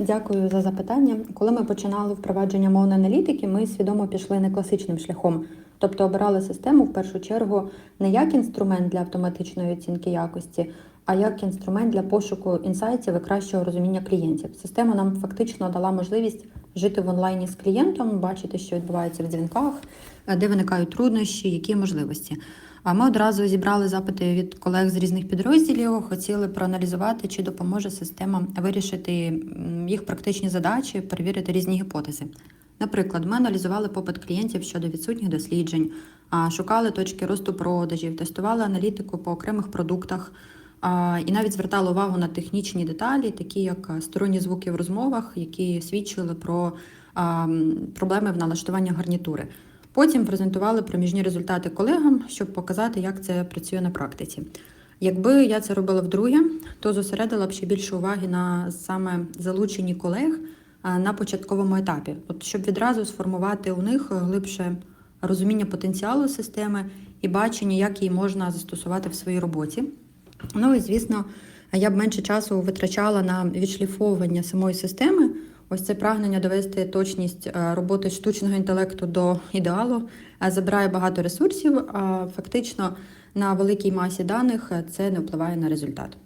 Дякую за запитання. Коли ми починали впровадження мовної аналітики, ми свідомо пішли не класичним шляхом, тобто обирали систему в першу чергу не як інструмент для автоматичної оцінки якості, а як інструмент для пошуку інсайтів і кращого розуміння клієнтів. Система нам фактично дала можливість жити в онлайні з клієнтом, бачити, що відбувається в дзвінках, е, де виникають труднощі, які можливості. А ми одразу зібрали запити від колег з різних підрозділів, хотіли проаналізувати, чи допоможе система вирішити їх практичні задачі, перевірити різні гіпотези. Наприклад, ми аналізували попит клієнтів щодо відсутніх досліджень, шукали точки росту продажів, тестували аналітику по окремих продуктах і навіть звертали увагу на технічні деталі, такі як сторонні звуки в розмовах, які свідчили про проблеми в налаштуванні гарнітури. Потім презентували проміжні результати колегам, щоб показати, як це працює на практиці. Якби я це робила вдруге, то зосередила б ще більше уваги на саме залученні колег на початковому етапі, от щоб відразу сформувати у них глибше розуміння потенціалу системи і бачення, як її можна застосувати в своїй роботі. Ну і звісно, я б менше часу витрачала на відшліфовування самої системи. Ось це прагнення довести точність е, роботи штучного інтелекту до ідеалу е, забирає багато ресурсів, а фактично на великій масі даних е, це не впливає на результат.